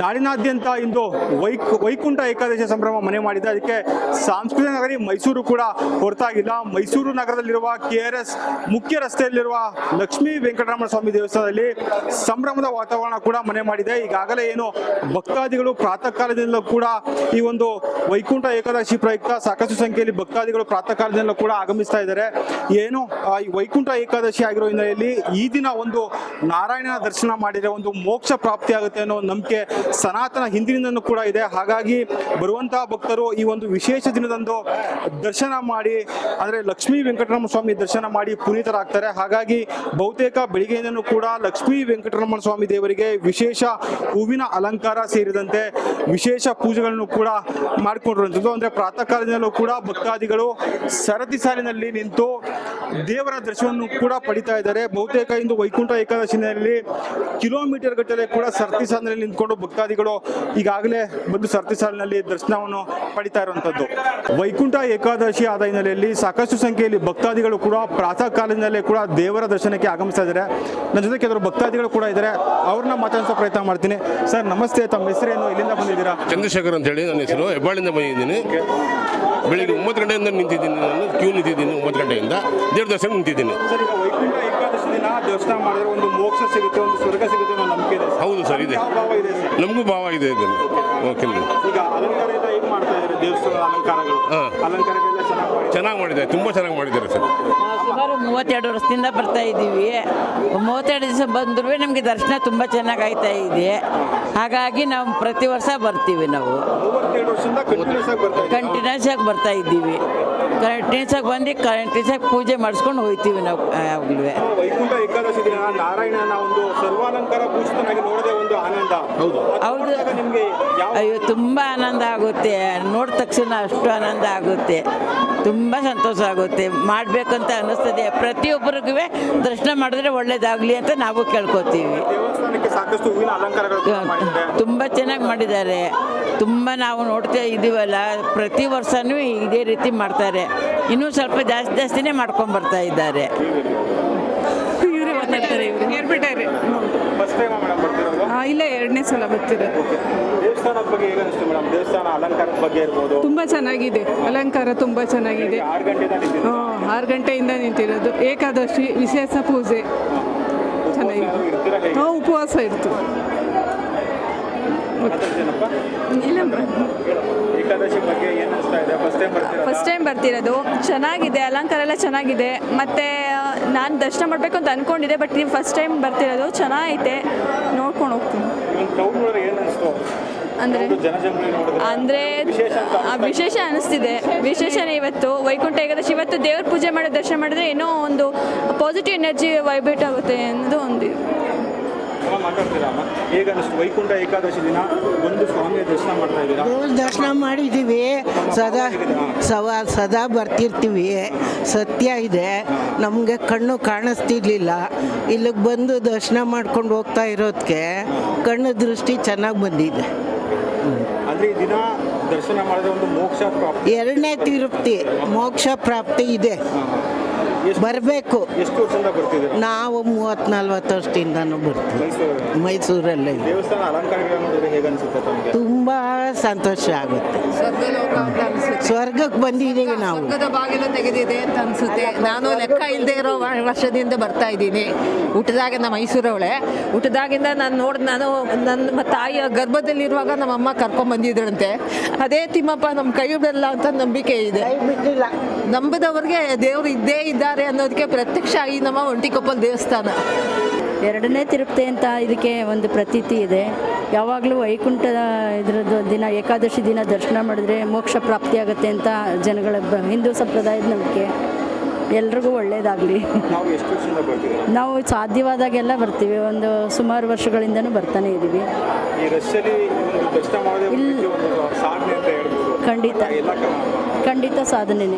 ನಾಡಿನಾದ್ಯಂತ ಇಂದು ವೈಕ್ ವೈಕುಂಠ ಏಕಾದಶಿ ಸಂಭ್ರಮ ಮನೆ ಮಾಡಿದೆ. ಅದಕ್ಕೆ ಸಾಂಸ್ಕೃತಿಕ ನಗರಿ ಮೈಸೂರು ಕೂಡ ಹೊರತಾಗಿಲ್ಲ. ಮೈಸೂರು ನಗರದಲ್ಲಿರುವ ಕೆ ಆರ್ ಎಸ್ ಮುಖ್ಯ ರಸ್ತೆಯಲ್ಲಿರುವ ಲಕ್ಷ್ಮೀ ವೆಂಕಟರಮಣ ಸ್ವಾಮಿ ದೇವಸ್ಥಾನದಲ್ಲಿ ಸಂಭ್ರಮದ ವಾತಾವರಣ ಕೂಡ ಮನೆ ಮಾಡಿದೆ. ಈಗಾಗಲೇ ಏನು ಭಕ್ತಾದಿಗಳು ಪ್ರಾತಃ ಕಾಲದಿಂದಲೂ ಕೂಡ ಈ ಒಂದು ವೈಕುಂಠ ಏಕಾದಶಿ ಪ್ರಯುಕ್ತ ಸಾಕಷ್ಟು ಸಂಖ್ಯೆಯಲ್ಲಿ ಭಕ್ತಾದಿಗಳು ಪ್ರಾತಃ ಕಾಲದಿಂದಲೂ ಕೂಡ ಆಗಮಿಸ್ತಾ ಇದ್ದಾರೆ. ಏನು ಈ ವೈಕುಂಠ ಏಕಾದಶಿ ಆಗಿರೋ ಹಿನ್ನೆಲೆಯಲ್ಲಿ ಈ ದಿನ ಒಂದು ನಾರಾಯಣನ ದರ್ಶನ ಮಾಡಿದರೆ ಒಂದು ಮೋಕ್ಷ ಪ್ರಾಪ್ತಿಯಾಗುತ್ತೆ ಅನ್ನೋ ನಂಬಿಕೆ ಸನಾತನ ಹಿಂದಿನಿಂದನೂ ಕೂಡ ಇದೆ. ಹಾಗಾಗಿ ಬರುವಂತಹ ಭಕ್ತರು ಈ ಒಂದು ವಿಶೇಷ ದಿನದಂದು ದರ್ಶನ ಮಾಡಿ, ಅಂದರೆ ಲಕ್ಷ್ಮೀ ವೆಂಕಟರಮಣ ಸ್ವಾಮಿ ದರ್ಶನ ಮಾಡಿ ಪುನೀತರಾಗ್ತಾರೆ. ಹಾಗಾಗಿ ಬಹುತೇಕ ಬೆಳಿಗ್ಗೆಯಿಂದನೂ ಕೂಡ ಲಕ್ಷ್ಮೀ ವೆಂಕಟರಮಣ ಸ್ವಾಮಿ ದೇವರಿಗೆ ವಿಶೇಷ ಹೂವಿನ ಅಲಂಕಾರ ಸೇರಿದಂತೆ ವಿಶೇಷ ಪೂಜೆಗಳನ್ನು ಕೂಡ ಮಾಡಿಕೊಂಡಿರುವಂಥದ್ದು. ಅಂದರೆ ಪ್ರಾತಃ ಕಾಲದಿಂದಲೂ ಕೂಡ ಭಕ್ತಾದಿಗಳು ಸರತಿ ಸಾಲಿನಲ್ಲಿ ನಿಂತು ದೇವರ ದರ್ಶನವನ್ನು ಕೂಡ ಪಡಿತಾ ಇದ್ದಾರೆ. ಬಹುತೇಕ ಇಂದು ವೈಕುಂಠ ಏಕಾದಶಿನಲ್ಲಿ ಕಿಲೋಮೀಟರ್ ಗಟ್ಟಲೆ ಕೂಡ ಸರತಿ ಸಾಲಿನಲ್ಲಿ ನಿಂತ್ಕೊಂಡು ಭಕ್ತಾದಿಗಳು ಈಗಾಗಲೇ ಬಂದು ಸರತಿ ಸಾಲಿನಲ್ಲಿ ದರ್ಶನವನ್ನು ಪಡಿತಾ ಇರುವಂಥದ್ದು. ವೈಕುಂಠ ಏಕಾದಶಿ ಆದ ಹಿನ್ನೆಲೆಯಲ್ಲಿ ಸಾಕಷ್ಟು ಸಂಖ್ಯೆಯಲ್ಲಿ ಭಕ್ತಾದಿಗಳು ಕೂಡ ಪ್ರಾತಃ ಕಾಲದಿಂದಲೇ ಕೂಡ ದೇವರ ದರ್ಶನಕ್ಕೆ ಆಗಮಿಸ್ತಾ ಇದ್ದಾರೆ. ನನ್ನ ಜೊತೆ ಕೆಲವರು ಭಕ್ತಾದಿಗಳು ಕೂಡ ಇದ್ದಾರೆ. ಅವ್ರನ್ನ ಮಾತಾಡಿಸೋ ಪ್ರಯತ್ನ ಮಾಡ್ತೀನಿ. ಸರ್ ನಮಸ್ತೆ. ತಮ್ಮ ಹೆಸರೇನು? ಇಲ್ಲಿಂದ ಬಂದಿದ್ದೀರಾ? ಚಂದ್ರಶೇಖರ್ ಅಂತ ಹೇಳಿ ನನ್ನ ಹೆಸರು. ಹೆಬ್ಬಾಳಿಂದ ಬಂದಿದ್ದೀನಿ. ಬೆಳಿಗ್ಗೆ ಒಂಬತ್ತು ಗಂಟೆಯಿಂದ ನಿಂತಿದ್ದೀನಿ ನಾನು. ಕ್ಯೂ ನಿಂತಿದ್ದೀನಿ ಒಂಬತ್ತು ಗಂಟೆಯಿಂದ. ದೇವ್ರ ದರ್ಶನ ನಿಂತಿದ್ದೀನಿ. ಸರ್ ಈಗ ವೈಕುಂಠ ಏಕಾದಶಿ ದಿನ ದರ್ಶನ ಮಾಡಿದ್ರೆ ಒಂದು ಮೋಕ್ಷ ಸಿಗುತ್ತೆ ಅನ್ನೋ ನಂಬಿಕೆ ಇದೆ ಸರ್. ಹೌದು ಸರ್ ಇದೆ ಯಾವ ಭಾವ ಇದೆ ಸರ್ ನಮಗೂ ಭಾವ ಇದೆ ಇದನ್ನು ಓಕೆ ಈಗ ಅಲಂಕಾರ ಎಲ್ಲ ಹೇಗೆ ಮಾಡ್ತಾ ಇದ್ದಾರೆ? ದೇವಸ್ಥಾನದ ಅಲಂಕಾರಗಳು? ಹಾ. ಅಲಂಕಾರಗಳೆಲ್ಲ ಚೆನ್ನಾಗಿ ಮಾಡಿ ಚೆನ್ನಾಗಿ ಮಾಡಿದ್ದಾರೆ. ತುಂಬ ಚೆನ್ನಾಗಿ ಮಾಡಿದ್ದಾರೆ ಸರ್. ನಾವು ಸುಮಾರು ಮೂವತ್ತೆರಡು ವರ್ಷದಿಂದ ಬರ್ತಾ ಇದ್ದೀವಿ. ಮೂವತ್ತೆರಡು ದಿವಸ ಬಂದರೂ ನಮಗೆ ದರ್ಶನ ತುಂಬ ಚೆನ್ನಾಗಿ ಆಯ್ತಾ ಇದೆ. ಹಾಗಾಗಿ ನಾವು ಪ್ರತಿ ವರ್ಷ ಬರ್ತೀವಿ ನಾವು. ಮೂವತ್ತೇಳು ವರ್ಷದಿಂದ ಕಂಟಿನ್ಯೂಸ್ ಆಗಿ ಬರ್ತಾ ಇದ್ದಾರೆ? ಕಂಟಿನ್ಯೂಸ್ ಆಗಿ ಬರ್ತಾ ಇದ್ದೀವಿ. ಕಂಟಿನ್ಯೂಸ್ ಆಗಿ ಬಂದು ಕರೆಂಟ್ ಆಗಿ ಪೂಜೆ ಮಾಡಿಸ್ಕೊಂಡು ಹೋಗ್ತೀವಿ ನಾವು ಯಾವಾಗಲೂ ವೈಕುಂಠ ಏಕಾದಶಿ ದಿನ ನಾರಾಯಣನ ಒಂದು ಸರ್ವಾಲಂಕಾರ ನೋಡದೆ ಒಂದು ಆನಂದ. ಹೌದು. ಹೌದು. ನಿಮಗೆ ಅಯ್ಯೋ ತುಂಬ ಆನಂದ ಆಗುತ್ತೆ. ನೋಡಿದ ತಕ್ಷಣ ಅಷ್ಟು ಆನಂದ ಆಗುತ್ತೆ. ತುಂಬ ಸಂತೋಷ ಆಗುತ್ತೆ. ಮಾಡಬೇಕಂತ ಅನ್ನಿಸ್ತದೆ. ಪ್ರತಿಯೊಬ್ಬರಿಗೂ ದರ್ಶನ ಮಾಡಿದ್ರೆ ಒಳ್ಳೇದಾಗಲಿ ಅಂತ ನಾವು ಕೇಳ್ಕೊತೀವಿ. ದೇವಸ್ಥಾನಕ್ಕೆ ಸಾಕಷ್ಟು ಹೂವಿನ ಅಲಂಕಾರಗಳು ತುಂಬ ಚೆನ್ನಾಗಿ ಮಾಡಿದ್ದಾರೆ. ತುಂಬ ನಾವು ನೋಡ್ತಾ ಇದ್ದೀವಲ್ಲ ಪ್ರತಿ ವರ್ಷನೂ ಇದೇ ರೀತಿ ಮಾಡ್ತಾರೆ. ಇನ್ನೂ ಸ್ವಲ್ಪ ಜಾಸ್ತಿ ಜಾಸ್ತಿನೇ ಮಾಡ್ಕೊಂಡು ಬರ್ತಾ ಇದ್ದಾರೆ. ಇವರೇ ಮಾತಾಡ್ತಾರೆ ಹೇಳ್ಬಿಟ್ಟಾರೆ ಇಲ್ಲ ಎರಡನೇ ಸಲ ಬರ್ತಿರೋದು. ದೇವಸ್ಥಾನದ ಬಗ್ಗೆ ಹೇಗೆ ಅನಿಸ್ತು ಮೇಡಮ್? ದೇವಸ್ಥಾನ ಅಲಂಕಾರದ ಬಗ್ಗೆ ಇರ್ಬೋದು. ತುಂಬ ಚೆನ್ನಾಗಿದೆ. ಅಲಂಕಾರ ತುಂಬ ಚೆನ್ನಾಗಿದೆ. ಆರು ಗಂಟೆಯಿಂದ ಆರು ಗಂಟೆಯಿಂದ ನಿಂತಿರೋದು. ಏಕಾದಶಿ ವಿಶೇಷ ಪೂಜೆ. ಚೆನ್ನಾಗಿದೆ ಉಪವಾಸ ಇರ್ತು ಏಕಾದಶಿ ಬಗ್ಗೆ ಏನು ಅನಿಸ್ತಾ ಇದೆ? ಫಸ್ಟ್ ಟೈಮ್ ಬರ್ತೀರಾ ಫಸ್ಟ್ ಟೈಮ್ ಬರ್ತಿರೋದು. ಚೆನ್ನಾಗಿದೆ ಅಲಂಕಾರ ಎಲ್ಲ ಚೆನ್ನಾಗಿದೆ. ಮತ್ತು ನಾನು ದರ್ಶನ ಮಾಡಬೇಕು ಅಂತ ಅಂದ್ಕೊಂಡಿದ್ದೆ ಬಟ್ ನೀವು ಫಸ್ಟ್ ಟೈಮ್ ಬರ್ತಿರೋದು ಚೆನ್ನಾಗೈತೆ. ನೋಡ್ಕೊಂಡು ಹೋಗ್ತೀನಿ. ಏನು ಅನಿಸ್ತು? ಅಂದರೆ? ಅಂದರೆ ವಿಶೇಷ ಅನಿಸ್ತಿದೆ. ವಿಶೇಷನೇ ಇವತ್ತು. ವೈಕುಂಠ ಏಕಾದಶಿ ಇವತ್ತು ದೇವ್ರ ಪೂಜೆ ಮಾಡಿ ದರ್ಶನ ಮಾಡಿದ್ರೆ ಏನೋ ಒಂದು ಪಾಸಿಟಿವ್ ಎನರ್ಜಿ ವೈಬ್ರೇಟ್ ಆಗುತ್ತೆ ಅನ್ನೋದು ಒಂದು ಅಮ್ಮ ಮಾತಾಡ್ತೀರಾ? ಹೇಗೆ ಅನಿಸ್ತು ವೈಕುಂಠ ಏಕಾದಶಿ ದಿನ ಒಂದು ಸ್ವಾಮಿಯ ದರ್ಶನ ಮಾಡ್ತಾ ಇದ್ದೀರಾ? ದರ್ಶನ ಮಾಡಿದ್ದೀವಿ. ಸದಾ ಸವಾ ಸದಾ ಬರ್ತಿರ್ತೀವಿ. ಸತ್ಯ ಇದೆ. ನಮಗೆ ಕಣ್ಣು ಕಾಣಿಸ್ತಿರ್ಲಿಲ್ಲ. ಇಲ್ಲಿಗೆ ಬಂದು ದರ್ಶನ ಮಾಡ್ಕೊಂಡು ಹೋಗ್ತಾ ಇರೋದಕ್ಕೆ ಕಣ್ಣು ದೃಷ್ಟಿ ಚೆನ್ನಾಗಿ ಬಂದಿದೆ. ಅಂದ್ರೆ ಈ ದಿನ ದರ್ಶನ ಮಾಡಿದ್ರೆ ಒಂದು ಮೋಕ್ಷ ಪ್ರಾಪ್ತಿ. ಎರಡನೇ ತಿರುಪ್ತಿ ಮೋಕ್ಷ ಪ್ರಾಪ್ತಿ ಇದೆ. ಬರಬೇಕು. ಎಷ್ಟು ವರ್ಷದಿಂದ ಬರ್ತಿದ್ದೀರಾ? ನಾವು ಮೂವತ್ತು ನಲ್ವತ್ತು ವರ್ಷದಿಂದನೂ ಬರ್ತೀವಿ. ಮೈಸೂರು ಮೈಸೂರಲ್ಲೇ. ದೇವಸ್ಥಾನ ಅಲಂಕಾರಗಳು ನೋಡಿದ್ರೆ ಹೇಗೆ ಅನ್ಸುತ್ತೆ ತಮಗೆ? ತುಂಬ ಸಂತೋಷ ಆಗುತ್ತೆ. ಸ್ವರ್ಗಲೋಕ ಅಂತ ಅನ್ಸುತ್ತೆ. ಸ್ವರ್ಗಕ್ಕೆ ಬಂದಿದ್ದೀವಿ ನಾವು. ಸ್ವರ್ಗದ ಬಾಗಿಲು ತೆಗೆದಿದೆ ಅಂತ ಅನ್ಸುತ್ತೆ. ನಾನು ಲೆಕ್ಕ ಇಲ್ಲದೆ ಇರೋ ವ- ವರ್ಷದಿಂದ ಬರ್ತಾ ಇದ್ದೀನಿ. ಹುಟ್ಟಿದಾಗ ನಮ್ಮ ಮೈಸೂರವಳೆ. ಹುಟ್ಟಿದಾಗಿಂದ ನಾನು ನೋಡ್ ನಾನು ನನ್ನ ತಾಯಿಯ ಗರ್ಭದಲ್ಲಿರುವಾಗ ನಮ್ಮ ಅಮ್ಮ ಕರ್ಕೊಂಡ್ ಬಂದಿದ್ರಂತೆ. ಅದೇ ತಿಮ್ಮಪ್ಪ ನಮ್ಮ ಕೈ ಬಿಡಲ್ಲ ಅಂತ ನಂಬಿಕೆ ಇದೆ. ಬಿಟ್ಟಿಲ್ಲ. ನಂಬದವ್ರಿಗೆ ದೇವರು ಇದ್ದೇ ಅನ್ನೋದಕ್ಕೆ ಪ್ರತ್ಯಕ್ಷ ಆಗಿ ನಮ್ಮ ಒಂಟಿಕೊಪ್ಪಲ್ ದೇವಸ್ಥಾನ. ಎರಡನೇ ತಿರುಪತಿ ಅಂತ ಇದಕ್ಕೆ ಒಂದು ಪ್ರತೀತಿ ಇದೆ. ಯಾವಾಗಲೂ ವೈಕುಂಠದ ಇದರದ್ದು ದಿನ ಏಕಾದಶಿ ದಿನ ದರ್ಶನ ಮಾಡಿದ್ರೆ ಮೋಕ್ಷ ಪ್ರಾಪ್ತಿಯಾಗುತ್ತೆ ಅಂತ ಜನಗಳ ಬ- ಹಿಂದೂ ಸಂಪ್ರದಾಯದ ನಂಬಿಕೆ. ಎಲ್ರಿಗೂ ಒಳ್ಳೆಯದಾಗಲಿ ನಾವು ಎಷ್ಟು ವರ್ಷದಿಂದ ಬರ್ತಿದ್ದೀರಾ ನಾವು ಸಾಧ್ಯವಾದಾಗೆಲ್ಲ ಬರ್ತೀವಿ. ಒಂದು ಸುಮಾರು ವರ್ಷಗಳಿಂದನೂ ಬರ್ತಾನೆ ಇದ್ದೀವಿ. ಈ ರಶಲ್ಲಿ ಒಂದು ದರ್ಶನ ಮಾಡೋದೇ ಒಂದು ಇಲ್ಲಿ- ಒಂದು ಸಾಧನೆ ಅಂತ ಹೇಳ್ಬೋದು. ಖಂಡಿತ. ಎಲ್ಲ ಕ- ಖಂಡಿತ ಸಾಧನೆನೇ.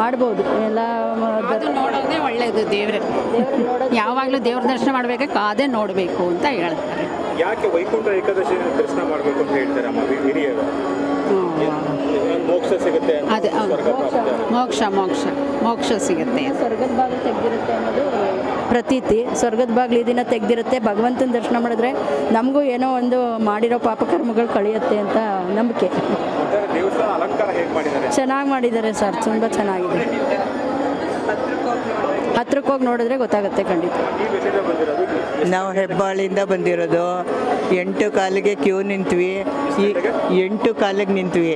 ಮಾಡ್ಬೋದು. ಎಲ್ಲ ಅದು ನೋಡೋದೇ ಒಳ್ಳೆಯದು ದೇವ್ರ. ಯಾವಾಗಲೂ ದೇವ್ರ ದರ್ಶನ ಮಾಡಬೇಕು ಅದೇ ನೋಡಬೇಕು ಅಂತ ಹೇಳ್ತಾರೆ. ಯಾಕೆ ವೈಕುಂಠ ಏಕಾದಶಿ ದರ್ಶನ ಮಾಡಬೇಕು ಅಂತ ಹೇಳ್ತಾರೆ ಅಮ್ಮ ಹಿರಿಯರು? ಮೋಕ್ಷ ಸಿಗುತ್ತೆ ಅಂತ ಅದೇ. ಮೋಕ್ಷ ಮೋಕ್ಷ ಮೋಕ್ಷ ಸಿಗುತ್ತೆ. ಸ್ವರ್ಗದ ಬಾಗಿಲು ತೆಗೆದಿರುತ್ತೆ ಅನ್ನೋದು ಪ್ರತೀತಿ ಸ್ವರ್ಗದ ಬಾಗಿಲು ಈ ದಿನ ತೆಗ್ದಿರುತ್ತೆ. ಭಗವಂತನ ದರ್ಶನ ಮಾಡಿದ್ರೆ ನಮಗೂ ಏನೋ ಒಂದು ಮಾಡಿರೋ ಪಾಪಕರ್ಮಗಳು ಕಳೆಯುತ್ತೆ ಅಂತ ನಂಬಿಕೆ. ದೇವಸ್ಥಾನ ಅಲಂಕಾರ ಹೇಗೆ ಮಾಡಿದ್ದಾರೆ? ಚೆನ್ನಾಗಿ ಮಾಡಿದ್ದಾರೆ ಸರ್ ತುಂಬ ಚೆನ್ನಾಗಿದೆ. ಹತ್ರಕ್ಕೆ ಹೋಗಿ ನೋಡಿದ್ರೆ ಗೊತ್ತಾಗುತ್ತೆ ಖಂಡಿತ. ನಾವು ಹೆಬ್ಬಾಳಿಂದ ಬಂದಿರೋದು. ಎಂಟು ಕಾಲಿಗೆ ಕ್ಯೂ ನಿಂತ್ವಿ. ಈ ಎಂಟು ಕಾಲಿಗೆ ನಿಂತ್ವಿ.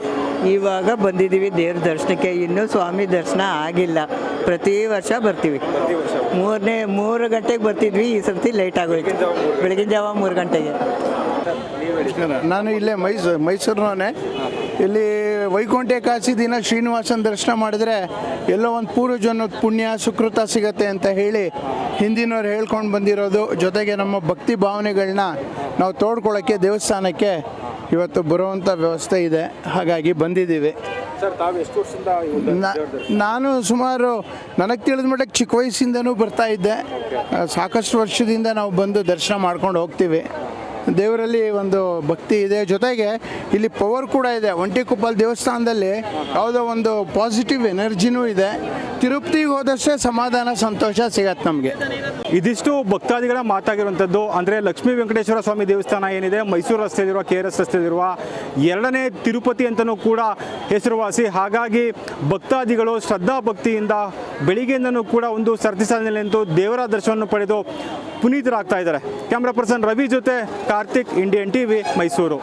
ಇವಾಗ ಬಂದಿದ್ದೀವಿ ದೇವ್ರ ದರ್ಶನಕ್ಕೆ. ಇನ್ನೂ ಸ್ವಾಮಿ ದರ್ಶನ ಆಗಿಲ್ಲ. ಪ್ರತಿ ವರ್ಷ ಬರ್ತೀವಿ. ಮೂರನೇ ಮೂರು ಗಂಟೆಗೆ ಬರ್ತಿದ್ವಿ. ಈ ಸರ್ತಿ ಲೇಟ್ ಆಗೋಯ್ತು. ಬೆಳಗಿನ ಜಾವ ಮೂರು ಗಂಟೆಗೆ. ನಾನು ಇಲ್ಲೇ ಮೈಸೂರು ಮೈಸೂರಿನವನೇ. ಇಲ್ಲಿ ವೈಕುಂಠ ಏಕಾದಶಿ ದಿನ ಶ್ರೀನಿವಾಸನ ದರ್ಶನ ಮಾಡಿದ್ರೆ ಎಲ್ಲೋ ಒಂದು ಪೂರ್ವ ಜನ್ಮದ ಪುಣ್ಯ ಸುಕೃತ ಸಿಗತ್ತೆ ಅಂತ ಹೇಳಿ ಹಿಂದಿನವ್ರು ಹೇಳ್ಕೊಂಡು ಬಂದಿರೋದು. ಜೊತೆಗೆ ನಮ್ಮ ಭಕ್ತಿ ಭಾವನೆಗಳನ್ನ ನಾವು ತೋಡ್ಕೊಳ್ಳೋಕ್ಕೆ ದೇವಸ್ಥಾನಕ್ಕೆ ಇವತ್ತು ಬರುವಂಥ ವ್ಯವಸ್ಥೆ ಇದೆ. ಹಾಗಾಗಿ ಬಂದಿದ್ದೀವಿ. ನಾನು ಸುಮಾರು ನನಗೆ ತಿಳಿದ ಮಟ್ಟಕ್ಕೆ ಚಿಕ್ಕ ವಯಸ್ಸಿಂದನೂ ಬರ್ತಾ ಇದ್ದೆ. ಸಾಕಷ್ಟು ವರ್ಷದಿಂದ ನಾವು ಬಂದು ದರ್ಶನ ಮಾಡ್ಕೊಂಡು ಹೋಗ್ತೀವಿ. ದೇವರಲ್ಲಿ ಒಂದು ಭಕ್ತಿ ಇದೆ. ಜೊತೆಗೆ ಇಲ್ಲಿ ಪವರ್ ಕೂಡ ಇದೆ. ಒಂಟಿಕೊಪ್ಪಲ್ ದೇವಸ್ಥಾನದಲ್ಲಿ ಯಾವುದೋ ಒಂದು ಪಾಸಿಟಿವ್ ಎನರ್ಜಿನೂ ಇದೆ. ತಿರುಪತಿಗೆ ಹೋದಷ್ಟೇ ಸಮಾಧಾನ, ಸಂತೋಷ ಸಿಗತ್ತೆ ನಮಗೆ. ಇದಿಷ್ಟು ಭಕ್ತಾದಿಗಳ ಮಾತಾಗಿರುವಂಥದ್ದು. ಅಂದರೆ ಲಕ್ಷ್ಮೀ ವೆಂಕಟೇಶ್ವರ ಸ್ವಾಮಿ ದೇವಸ್ಥಾನ ಏನಿದೆ, ಮೈಸೂರು ರಸ್ತೆಯಲ್ಲಿರುವ, ಕೆ ಆರ್ ಎಸ್ ರಸ್ತೆಯಲ್ಲಿರುವ, ಎರಡನೇ ತಿರುಪತಿ ಅಂತಲೂ ಕೂಡ ಹೆಸರುವಾಸಿ. ಹಾಗಾಗಿ ಭಕ್ತಾದಿಗಳು ಶ್ರದ್ಧಾ ಭಕ್ತಿಯಿಂದ ಬೆಳಿಗ್ಗೆಯಿಂದನೂ ಕೂಡ ಒಂದು ಸರತಿ ಸಾಲಿನಲ್ಲಿ ನಿಂತು ದೇವರ ದರ್ಶನವನ್ನು ಪಡೆದು ಪುನೀತರಾಗ್ತಾ ಇದ್ದಾರೆ. ಕ್ಯಾಮ್ರಾ ಪರ್ಸನ್ ರವಿ ಜೊತೆ ಕಾರ್ತಿಕ್, ಇಂಡಿಯನ್ ಟಿವಿ, ಮೈಸೂರು.